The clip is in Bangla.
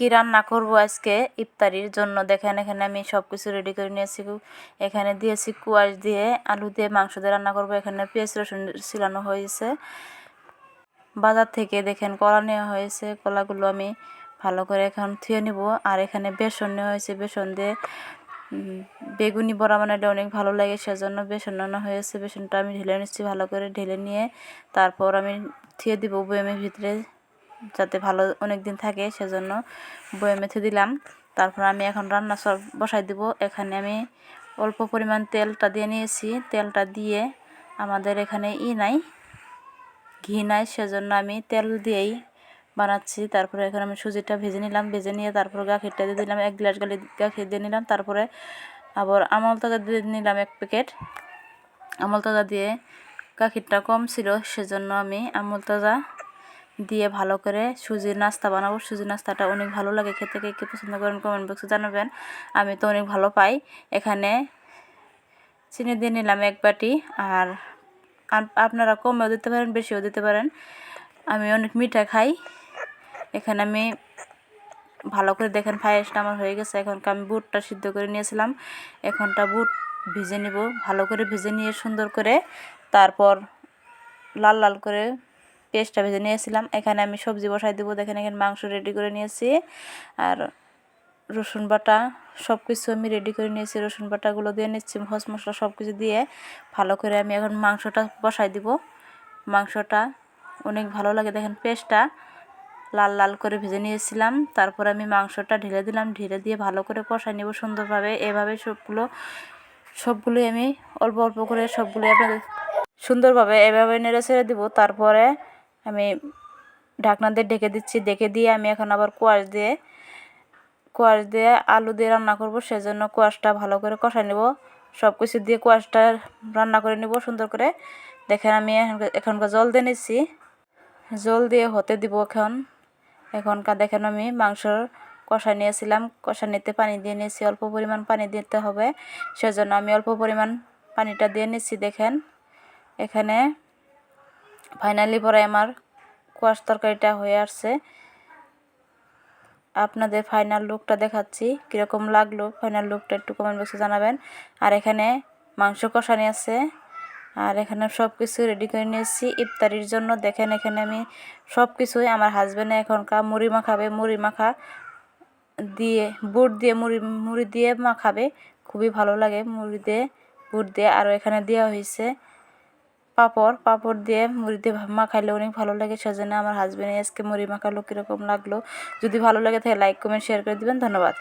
কি রান্না করব আজকে? ইফতারির জন্য দেখেন, এখানে আমি সব কিছু রেডি করে নিয়েছি। এখানে দিয়েছি কুয়াশ দিয়ে আলু দিয়ে মাংস দিয়ে রান্না করব। এখানে পেঁয়াজ, রসুন ছিলানো হয়েছে। বাজার থেকে দেখেন কলা নেওয়া হয়েছে। কলাগুলো আমি ভালো করে এখন থুয়ে নিব। আর এখানে বেসন নেওয়া হয়েছে। বেসন দিয়ে বেগুনি বড়া বানালে অনেক ভালো লাগে, সেজন্য বেসন আনা হয়েছে। বেসনটা আমি ঢেলে নিচ্ছি ভালো করে, ঢেলে নিয়ে তারপর আমি থুয়ে দিব বয়ামের ভিতরে। যাতে ভালো অনেক দিন থাকে, সেজন্য বয়ে মেথে দিলাম। তারপর আমি এখন রান্না সব বসাই দিব। এখানে আমি অল্প পরিমাণ তেলটা দিয়ে নিয়েছি। তেলটা দিয়ে আমাদের এখানে ই নাই, ঘি নাই, সেজন্য আমি তেল দিয়েই বানাচ্ছি। তারপরে এখানে আমি সুজিটা ভেজে নিলাম। ভেজে নিয়ে তারপর গাখিরটা দিয়ে দিলাম। এক গ্লাস গালি গাখির দিয়ে নিলাম। তারপরে আবার আমল তাজা দিয়ে নিলাম এক প্যাকেট। আমল তাজা দিয়ে গাখিরটা কম ছিল, সেজন্য আমি আমল তাজা দিয়ে ভালো করে সুজির নাস্তা বানাবো। সুজির নাস্তাটা অনেক ভালো লাগে। খেতে কে কে পছন্দ করেন কমেন্ট বক্সে জানাবেন। আমি তো অনেক ভালো পাই। এখানে চিনি দিয়ে নিলাম এক বাটি আর আপনারা কমেও দিতে পারেন, বেশিও দিতে পারেন। আমি অনেক মিঠা খাই। এখানে আমি ভালো করে দেখেন পায়েসটা আমার হয়ে গেছে। এখনকে আমি বুটটা সিদ্ধ করে নিয়েছিলাম। এখনটা বুট ভেজে নিব। ভালো করে ভেজে নিয়ে সুন্দর করে তারপর লাল লাল করে পেস্টটা ভেজে নিয়েছিলাম। এখানে আমি সবজি বসাই দেবো। দেখেন, এখানে মাংস রেডি করে নিয়েছি। আর রসুন বাটা সব কিছু আমি রেডি করে নিয়েছি। রসুন বাটাগুলো দিয়ে নিচ্ছি হস মশলা সব কিছু দিয়ে। ভালো করে আমি এখন মাংসটা বসাই দিব। মাংসটা অনেক ভালো লাগে। দেখেন, পেস্টটা লাল লাল করে ভেজে নিয়েছিলাম। তারপর আমি মাংসটা ঢেলে দিলাম। ঢেলে দিয়ে ভালো করে কষাই নেব সুন্দরভাবে। এভাবে সবগুলো, সবগুলোই আমি অল্প অল্প করে সবগুলোই আপনাদের সুন্দরভাবে এভাবে নেড়ে ছেড়ে দিব। তারপরে আমি ঢাকনা দিয়ে ঢেকে দিচ্ছি ডেকে দিয়ে আমি এখন আবার কোয়াশ দিয়ে কোয়াশ দিয়ে আলু দিয়ে রান্না করব। সেজন্য কোয়াশটা ভালো করে কষাই নেব। সব কিছু দিয়ে কোয়াশটা রান্না করে নেব সুন্দর করে। দেখেন আমি এখনকার জল দিয়ে নিচ্ছি। জল দিয়ে হতে দিব এখন। এখনকার দেখেন আমি মাংসর কষা নিয়েছিলাম। কষা নিতে পানি দিয়ে নিয়েছি, অল্প পরিমাণ পানি দিতে হবে। সেজন্য আমি অল্প পরিমাণ পানিটা দিয়ে নিচ্ছি, দেখেন। এখানে ফাইনালি পরে আমার কোয়াশ তরকারিটা হয়ে আসছে। আপনাদের ফাইনাল লুকটা দেখাচ্ছি, কীরকম লাগল ফাইনাল লুকটা একটু কমেন্ট বক্সে জানাবেন। আর এখানে মাংস কষানি আছে, আর এখানে সব কিছু রেডি করে নিয়েছি। ইফতারির জন্য দেখেন এখানে আমি সব কিছুই আমার হাজব্যান্ডে এখনকার মুড়ি মাখাবে, মুড়ি মাখা দিয়ে, বুট দিয়ে মুড়ি মুড়ি দিয়ে মাখাবে। খুবই ভালো লাগে মুড়ি দিয়ে, বুট দিয়ে। আরও এখানে দেওয়া হয়েছে। পাঁপড়, পাপড় দিয়ে মুড়ি দিয়ে মাখাইলে অনেক ভালো লাগে, সেজন্য আমার হাজব্যান্ড আজকে মুড়ি মাখালো কীরকম লাগল। যদি ভালো লাগে তাহলে লাইক কমেন্ট শেয়ার করে দেবেন, ধন্যবাদ।